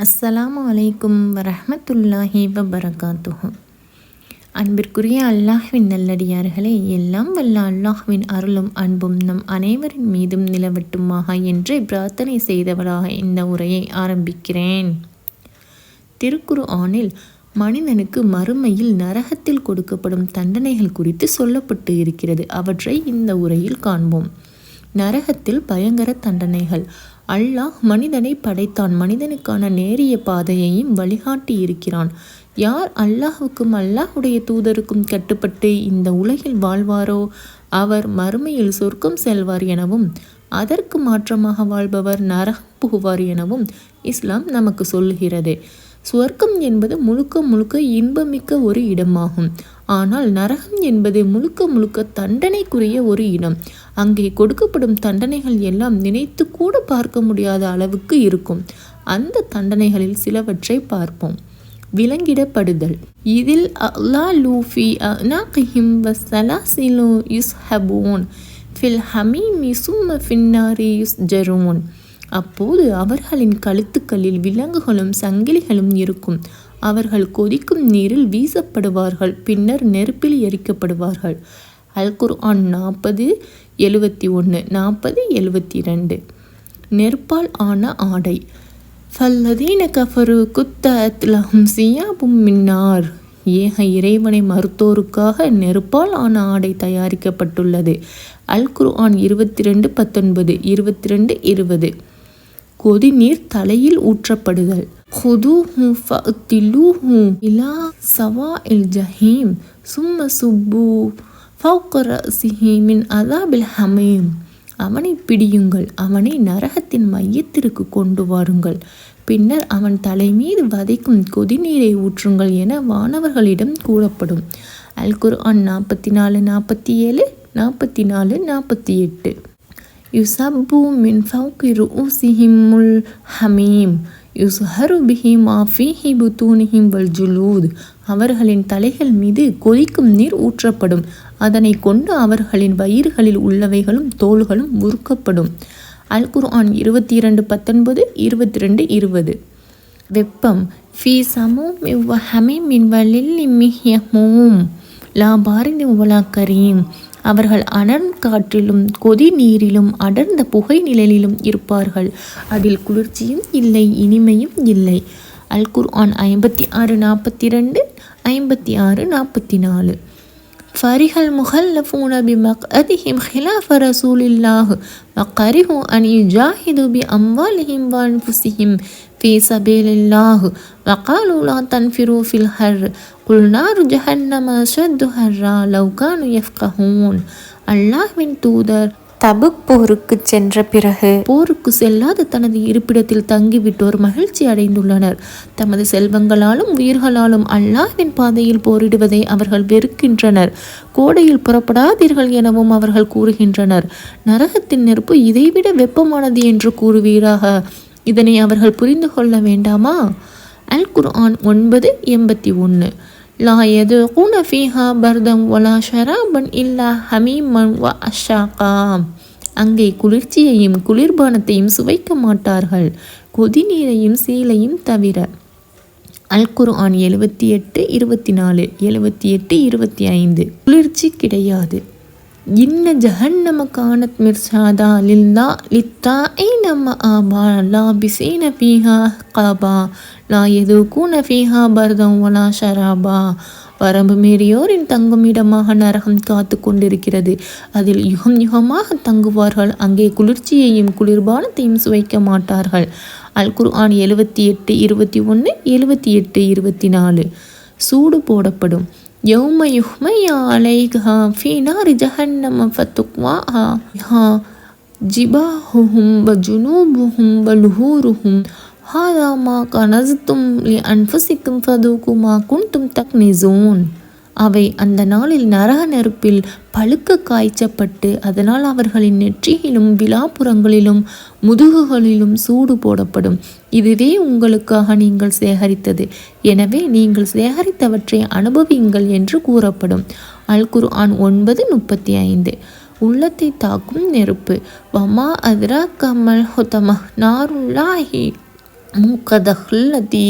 அஸ்ஸலாம் வலைக்கும் வரமத்துல்லாஹி வபரகாத்துஹு. அன்பிற்குரிய அல்லாஹ்வின் நல்லடியார்களே எல்லாம் வல்ல அல்லாஹ்வின் அருளும் அன்பும் நம் அனைவரின் மீதும் நிலவட்டுமாக என்று பிரார்த்தனை செய்தவராக இந்த உரையை ஆரம்பிக்கிறேன். திருக்குரு ஆனில் மனிதனுக்கு மறுமையில் நரகத்தில் கொடுக்கப்படும் தண்டனைகள் குறித்து சொல்லப்பட்டு இருக்கிறது. அவற்றை இந்த உரையில் காண்போம். நரகத்தில் பயங்கர தண்டனைகள். அல்லாஹ் மனிதனை படைத்தான். மனிதனுக்கான நேரிய பாதையையும் வழிகாட்டி இருக்கிறான் யார் அல்லாஹுக்கும் அல்லாஹுடைய தூதருக்கும் கட்டுப்பட்டு இந்த உலகில் வாழ்வாரோ அவர் மறுமையில் சொர்க்கம் செல்வார் எனவும் அதற்கு மாற்றமாக வாழ்பவர் நரகம் புகுவார் எனவும் இஸ்லாம் நமக்கு சொல்லுகிறது. சுவர்க்கம் என்பது முழுக்க முழுக்க இன்பமிக்க ஒரு இடமாகும். ஆனால் நரகம் என்பது முழுக்க முழுக்க தண்டனைக்குரிய ஒரு இனம். அங்கே கொடுக்கப்படும் தண்டனைகள் எல்லாம் நினைத்து கூட பார்க்க முடியாத அளவுக்கு இருக்கும். அந்த தண்டனைகளில் சிலவற்றை பார்ப்போம். விலங்கிடப்படுதல். இதில் அல்லா லூஃபி அனாகிஹிம் வசலாசிலு யுஸ்ஹபூன். ஃபில் ஹமீமி சும்ம ஃபின்னாரி யுஸ் ஜரோன் அப்போது அவர்களின் கழுத்துக்களில் விலங்குகளும் சங்கிலிகளும் இருக்கும். அவர்கள் கொதிக்கும் நீரில் வீசப்படுவார்கள் பின்னர் நெருப்பில் எரிக்கப்படுவார்கள். அல்குர் ஆன் நாற்பது எழுவத்தி ஒன்று நாற்பது எழுவத்தி ரெண்டு நெருப்பால் ஆன ஆடை. ஃபல்லதீன கஃபரு குத்த லஹும் சியாபும் மின்னார். ஏக இறைவனை மருத்தோருக்காக நெருப்பால் ஆன ஆடை தயாரிக்கப்பட்டுள்ளது. அல் குர்ஆன் இருபத்தி ரெண்டு பத்தொன்பது இருபத்தி ரெண்டு இருபது. கொதிநீர் தலையில் ஊற்றப்படுதல். خذوه فاقتلوه إلى سواء الجحيم ثم صبوا فوق رأسه من عذاب الحميم அவனை பிடியுங்கள் அவனை நரகத்தின் மையத்திற்கு கொண்டு வாருங்கள் பின்னர் அவன் தலை மீது வதைக்கும் கொதிநீரை ஊற்றுங்கள் என வானவர்களிடம் கூறப்படும் அல் குர்ஆன் நாற்பத்தி நாலு நாற்பத்தி ஏழு நாற்பத்தி நாலு நாற்பத்தி எட்டு யுசப்பு மின் ஃபவுகி ருசிஹிமுல் ஹமீம் யுஸ்ஹரு பிஹி மாஃபிஹி புத்தூனிஹிம் வல் ஜுலூத். அவர்களின் தலைகள் மீது கொதிக்கும் நீர் ஊற்றப்படும். அதனை கொண்டு அவர்களின் வயிறுகளில் உள்ளவைகளும் தோள்களும் உருக்கப்படும். அல் குர்ஆன் இருபத்தி இரண்டு பத்தொன்பது இருபத்தி ரெண்டு இருபது. வெப்பம். ஃபி சமூம் இவ்வ ஹமீம் மின் வலில் மிஹ்யமூம். லா பாரின் உவலா கரீம். அவர்கள் அனர்ந்த காற்றிலும் கொதி நீரிலும் அடர்ந்த புகை நிழலிலும் இருப்பார்கள். அதில் குளிர்ச்சியும் இல்லை இனிமையும் இல்லை. அல் குர்ஆன் ஐம்பத்தி ஆறு நாற்பத்தி ரெண்டு ஐம்பத்தி ஆறு நாற்பத்தி நாலு. فرح المخلفون بمقعدهم خلاف رسول الله وكرهوا أن يجاهدوا بأموالهم وأنفسهم في سبيل الله وقالوا لا تنفروا في الحر قل نار جهنم أشد حرا لو كانوا يفقهون அல்லாஹ்வின் தூதர் தபுக் போருக்கு சென்ற பிறகு போருக்கு செல்லாத தனது இருப்பிடத்தில் தங்கிவிட்டோர் மகிழ்ச்சி அடைந்துள்ளனர். தமது செல்வங்களாலும் உயிர்களாலும் அல்லாஹின் பாதையில் போரிடுவதை அவர்கள் வெறுக்கின்றனர். கோடையில் புறப்படாதீர்கள் எனவும் அவர்கள் கூறுகின்றனர். நரகத்தின் நெருப்பு இதைவிட வெப்பமானது என்று கூறுவீராக. இதனை அவர்கள் புரிந்து கொள்ள வேண்டாமா? அல் குர்ஆன் ஒன்பது எண்பத்தி ஒன்று. லா எது ஃபீஹா பர்தம் ஒலா ஷராபன் இல்லா ஹமீமன் வ அஷாகா அங்கே குளிர்ச்சியையும் குளிர்பானத்தையும் சுவைக்க மாட்டார்கள். கொதிநீரையும் சீலையும் தவிர. அல் குர்ஆன் எழுபத்தி எட்டு இருபத்தி நாலு எழுபத்தி எட்டு இருபத்தி ஐந்து. குளிர்ச்சி கிடையாது. இன்ன ஜஹன்னம கானத் மிர்சாதா லில்லா லித்தா ஏ நம்ம ஆபா லா பிசேன பீஹா காபா லா எது கூன ஃபீஹா பர்தம் ஒலா ஷராபா வரம்பு மீறியோரின் தங்குமிடமாக நரகம் காத்து கொண்டிருக்கிறது. அதில் யுகம் யுகமாக தங்குவார்கள். அங்கே குளிர்ச்சியையும் குளிர்பானத்தையும் சுவைக்க மாட்டார்கள். அல் குர்ஆன் எழுபத்தி எட்டு இருபத்தி ஒன்று எழுபத்தி எட்டு இருபத்தி நாலு. சூடு போடப்படும். யௌம யுஹ்மையா அலைகா ஃபீனார் ஜஹன்னம ஃபத்துக்வா ஹா ஜிபாஹுஹும் வ ஜுனூபுஹும் வ லுஹூருஹும். هذا ما كنزتم لأنفسكم فذوقوا ما كنتم تكنزون அவை அந்த நாளில் நரக நெருப்பில் பழுக்க காய்ச்சப்பட்டு அதனால் அவர்களின் நெற்றியிலும் விழாப்புறங்களிலும் முதுகுகளிலும் சூடு போடப்படும் இதுவே உங்களுக்காக நீங்கள் சேகரித்தது எனவே நீங்கள் சேகரித்தவற்றை அனுபவியுங்கள் என்று கூறப்படும் அல் குர்ஆன் ஒன்பது முப்பத்தி ஐந்து உள்ளத்தை தாக்கும் நெருப்பு வமா அதிரா கமல் ஹுதம நாருல்லாஹி மூக்கதஹல்லதி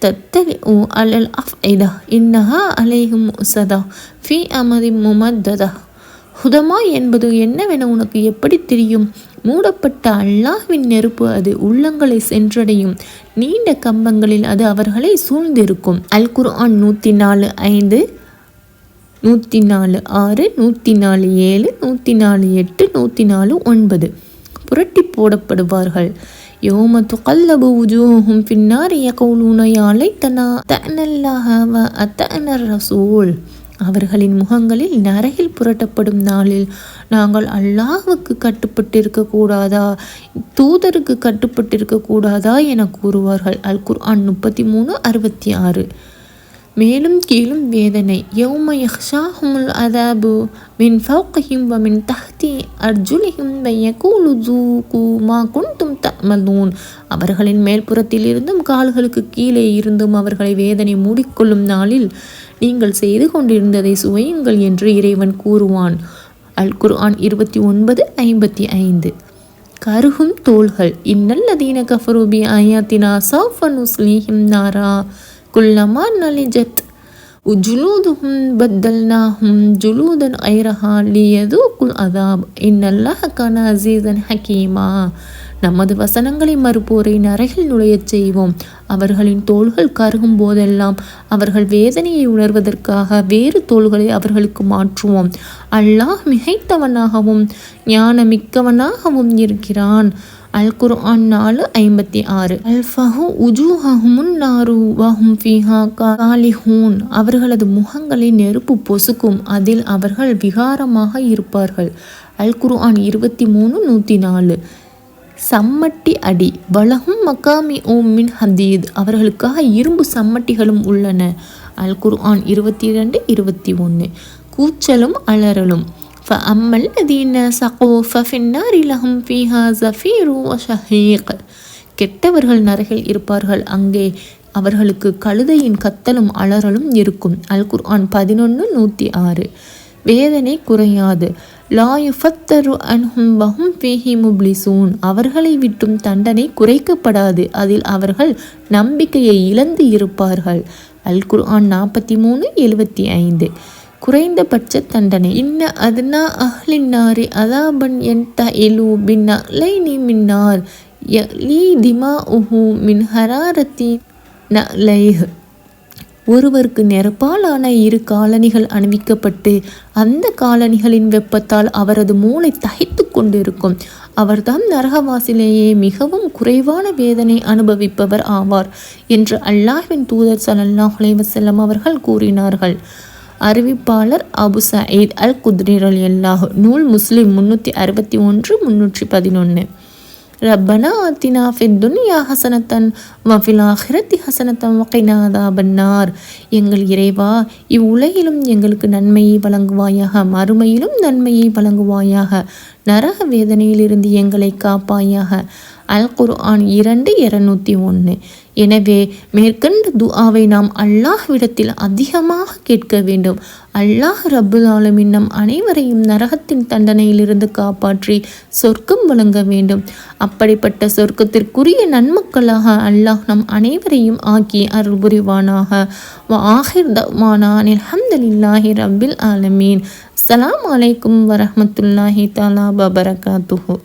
தத்தலிஉ அலல் அஃஇதா இன்னஹா அலைஹும் முசதா ஃபி அமதி முமத்ததா ஹுதமா என்பது என்னவென உனக்கு எப்படி தெரியும்? மூடப்பட்ட அல்லாஹ்வின் நெருப்பு அது உள்ளங்களை சென்றடையும். நீண்ட கம்பங்களில் அது அவர்களை சூழ்ந்திருக்கும். அல் குர்ஆன் நூற்றி நாலு ஐந்து நூற்றி நாலு ஆறு நூற்றி நாலு ஏழு நூற்றி நாலு எட்டு நூற்றி நாலு ஒன்பது. புரட்டி போடப்படுவார்கள். يوم تقلب وجوههم في النار يقولون يا தனா أتأنا الله அத்தனர் الرسول அவர்களின் முகங்களில் நரகில் புரட்டப்படும் நாளில் நாங்கள் அல்லாஹுக்கு கட்டுப்பட்டிருக்க கூடாதா தூதருக்கு கட்டுப்பட்டிருக்க கூடாதா என கூறுவார்கள் அல் குர்ஆன் முப்பத்தி மூணு அறுபத்தி ஆறு மேலும் கீழும் வேதனை. யௌம யஹ்ஷாஹுமுல் அதாபு மின் ஃபௌகஹிம் வ மின் தஹ்தி அர்ஜுலிஹிம் வயகூலு ஜூகு மா குண்டும் தமதூன் அவர்களின் மேல்புறத்தில் இருந்தும் கால்களுக்கு கீழே இருந்தும் அவர்களை வேதனை மூடிக்கொள்ளும் நாளில் நீங்கள் செய்து கொண்டிருந்ததை சுவையுங்கள் என்று இறைவன் கூறுவான். அல் குர்ஆன் இருபத்தி ஒன்பது ஐம்பத்தி ஐந்து. கருகும் தோள்கள். இன்னல்லதீன கஃபரூபி ஆயாத்தினா சௌஃப நாரா. كلما نلجت وجلودهم بدلناهم جلودا ஜுலூதன் ليذوقوا العذاب إن الله كان عزيزا حكيما. நமது வசனங்களை மறுப்போரை நரகில் நுழையச் செய்வோம். அவர்களின் தோள்கள் கருகும் போதெல்லாம் அவர்கள் வேதனையை உணர்வதற்காக வேறு தோள்களை அவர்களுக்கு மாற்றுவோம். அல்லாஹ் மிகைத்தவனாகவும் ஞானமிக்கவனாகவும் இருக்கிறான். அல் குர்ஆன் நாலு ஐம்பத்தி ஆறு. அல்ஃபஹு உஜூஹஹுமுன் நாரு வஹும் ஃபிஹா காலிஹூன். அவர்களது முகங்களை நெருப்பு பொசுக்கும். அதில் அவர்கள் விகாரமாக இருப்பார்கள். அல் குர்ஆன் இருபத்தி மூணு நூற்றி நாலு. சம்மட்டி அடி. வலகும் மக்காமி ஓம் மின் ஹதீத். அவர்களுக்காக இரும்பு சம்மட்டிகளும் உள்ளன. அல் குர்ஆன் இருபத்தி இரண்டு இருபத்தி ஒன்று கூச்சலும் அலறலும். فأما الذين سقوا ففي النار لهم فيها زفير وشهيق. கெட்டவர்கள் நரகில் இருப்பார்கள். அங்கே அவர்களுக்கு கழுதையின் கத்தலும் அலறலும் இருக்கும். அல் குர்ஆன் பதினொன்று நூற்றி ஆறு வேதனை குறையாது. லாயுஃபத்தரு அன்ஹும் பஹும் ஃபீஹி முப்ளிசூன் அவர்களை விட்டும் தண்டனை குறைக்கப்படாது. அதில் அவர்கள் நம்பிக்கையை இழந்து இருப்பார்கள். அல் குர்ஆன் நாற்பத்தி மூணு எழுபத்தி ஐந்து. குறைந்தபட்ச தண்டனை இன்ன அதுனா அஹ்லின்னாரி அதாபன் என் த எலு பின் நீ மின்னார் லீ திமா உஹு மின் ஹராரத்தி நலைஹ் ஒருவருக்கு நெருப்பாலான இரு காலணிகள் அணிவிக்கப்பட்டு அந்த காலணிகளின் வெப்பத்தால் அவரது மூளை தகைத்து கொண்டிருக்கும். அவர்தான் நரகவாசிலேயே மிகவும் குறைவான வேதனை அனுபவிப்பவர் ஆவார் என்று அல்லாஹின் தூதர் சலல்லாஹ் அலைவசல்லம் அவர்கள் கூறினார்கள். அறிவிப்பாளர் அபு சயீத் அல் குத்ரீர் அல்லாஹ் நூல் முஸ்லிம் முன்னூற்றி அறுபத்தி ஒன்று முன்னூற்றி பதினொன்று ரப்பனா ஆத்தினா ஃபித் துன்யா ஹசனத்தன் வஃபில் ஆஹிரத்தி ஹசனத்தன் வகைநாதா பன்னார் எங்கள் இறைவா இவ்வுலகிலும் எங்களுக்கு நன்மையை வழங்குவாயாக மறுமையிலும் நன்மையை வழங்குவாயாக. நரக வேதனையிலிருந்து எங்களை காப்பாயாக. அல் குர்ஆன் இரண்டு இருநூத்தி ஒன்று எனவே மேற்கண்ட துஆவை நாம் அல்லாஹ்விடத்தில் அதிகமாக கேட்க வேண்டும். அல்லாஹ் ரபுல் ஆலமின் நம் அனைவரையும் நரகத்தின் தண்டனையிலிருந்து காப்பாற்றி சொர்க்கம் வழங்க வேண்டும். அப்படிப்பட்ட சொர்க்கத்திற்குரிய நன்மக்களாக அல்லாஹ் நம் அனைவரையும் ஆக்கி அருள் புரிவானாக ஆஹிர் தவானான் அலமதுல்லாஹி ரபில் ஆலமீன். அலாம் வலைக்கம் வரமத்துல்லாஹி தாலா வபரகாத்துஹு